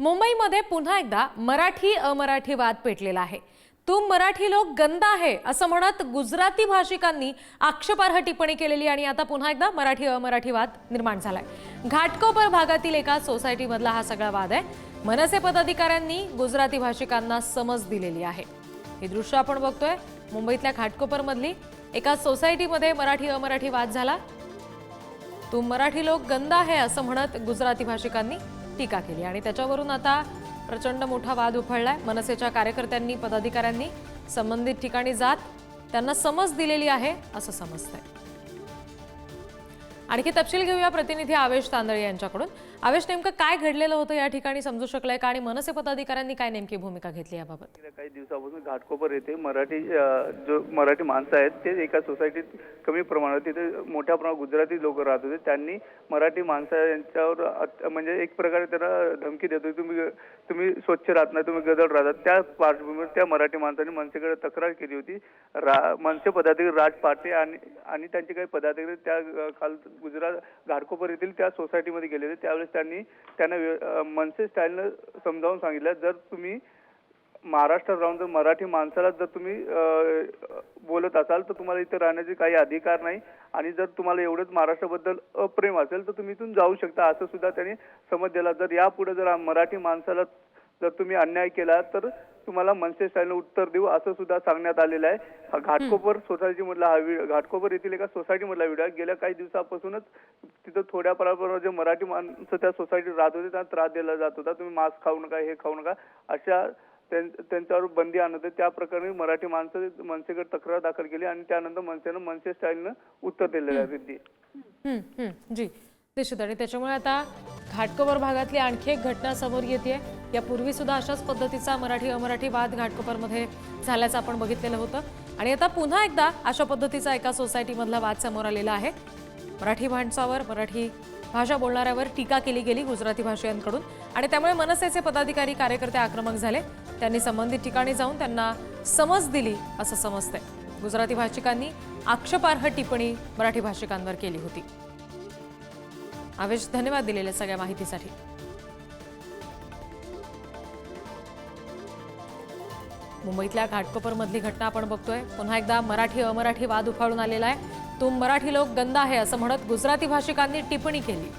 मुंबईमध्ये पुन्हा एकदा मराठी अमराठी वाद पेटलेला आहे. तू मराठी लोक गंदा आहे असं म्हणत गुजराती भाषिकांनी आक्षेपार्ह टिप्पणी केलेली आणि आता पुन्हा एकदा मराठी अमराठी वाद निर्माण झालाय. घाटकोपर भागातील एका सोसायटीमधला हा सगळा वाद आहे. मनसे पदाधिकाऱ्यांनी गुजराती भाषिकांना समज दिलेली आहे. ही दृश्य आपण बघतोय. मुंबईतल्या घाटकोपरमधली एका सोसायटीमध्ये मराठी अमराठी वाद झाला. तू मराठी लोक गंदा आहे असं म्हणत गुजराती भाषिकांनी टीका केली आणि त्याच्यावरून आता प्रचंड मोठा वाद उफाळलाय. मनसेच्या कार्यकर्त्यांनी पदाधिकाऱ्यांनी संबंधित ठिकाणी जात त्यांना समज दिलेली आहे असं समजतंय. आणखी तपशील घेऊया. प्रतिनिधी आवेश तांदळे यांच्याकडून. आवेश नेमकं काय घडलेलं होतं या ठिकाणी? समजू शकलंय का? आणि मनसे पदाधिकाऱ्यांनी काय नेमकी भूमिका घेतली याबाबत? गेल्या काही दिवसापासून घाटकोपर येथे मराठी अ, जो मराठी माणसं आहेत ते एका सोसायटीत कमी प्रमाणात तिथे मोठ्या प्रमाणात गुजराती लोक राहत होते. त्यांनी मराठी माणसं यांच्यावर अत- म्हणजे एक प्रकारे त्यांना धमकी देत होती. तुम्ही तुम्ही स्वच्छ राहत नाही तुम्ही गदळ राहतात. त्या पार्श्वभूमीवर त्या मराठी माणसांनी मनसेकडे तक्रार केली होती. रा मनसे पदाधिकारी राज पाटे आणि आणि त्यांचे काही पदाधिकारी त्या अ, काल गुजरात घाटकोपर येथील त्या सोसायटीमध्ये गेले होते. त्यावेळेस त्यांनी त्यांना मनसे स्टाईलनं समजावून सांगितलं. जर तुम्ही महाराष्ट्रात राहून जर मराठी माणसाला जर तुम्ही बोलत असाल तर तुम्हाला इथे राहण्याचे काही अधिकार नाही. आणि जर तुम्हाला एवढंच महाराष्ट्राबद्दल अप्रेम असेल तर तुम्ही इथून जाऊ शकता असं सुद्धा त्यांनी समज दिला. जर यापुढे जर मराठी माणसाला जर तुम्ही अन्याय केला तर तुम्हाला मनसे स्टाईलनं उत्तर देऊ असं सुद्धा सांगण्यात आलेलं आहे. घाटकोपर सोसायटी मधला हा व्हिडिओ घाटकोपर येथील एका सोसायटी मधला व्हिडिओ गेल्या काही दिवसापासूनच तिथं थोड्या प्रमाणावर जे मराठी माणसं त्या सोसायटीत राहत होते त्यांना त्रास दिला जात होता. तुम्ही मास्क खाऊ नका हे खाऊ नका अशा त्यां- त्यांच्यावर बंदी आणत होते. त्या प्रकरणी मराठी माणसं मनसेकडे तक्रार दाखल केली आणि त्यानंतर मनसेनं मनसे स्टाईलनं उत्तर दिलेलं आहे. जी. निश्चित आणि त्याच्यामुळे आता घाटकोपर भागातली आणखी एक घटना समोर येते यापूर्वी सुद्धा अशाच पद्धतीचा मराठी अमराठी वाद घाटकोपरमध्ये झाल्याचं आपण बघितलेलं होतं. आणि आता पुन्हा एकदा अशा पद्धतीचा एका सोसायटीमधला वाद समोर आलेला आहे. मराठी माणसावर मराठी भाषा बोलणाऱ्यावर टीका केली गेली गुजराती भाषेकडून आणि त्यामुळे मनसेचे पदाधिकारी कार्यकर्ते आक्रमक झाले. त्यांनी संबंधित ठिकाणी जाऊन त्यांना समज दिली असं समजतंय. गुजराती भाषिकांनी आक्षेपार्ह टिप्पणी मराठी भाषिकांवर केली होती. आवेश धन्यवाद दिलेल्या सगळ्या माहितीसाठी. मुंबईतल्या घाटकोपरमधली घटना आपण बघतोय. पुन्हा एकदा मराठी अमराठी वाद उफाळून आलेला आहे. तुम मराठी लोक गंद आहे असं म्हणत गुजराती भाषिकांनी टिप्पणी केली.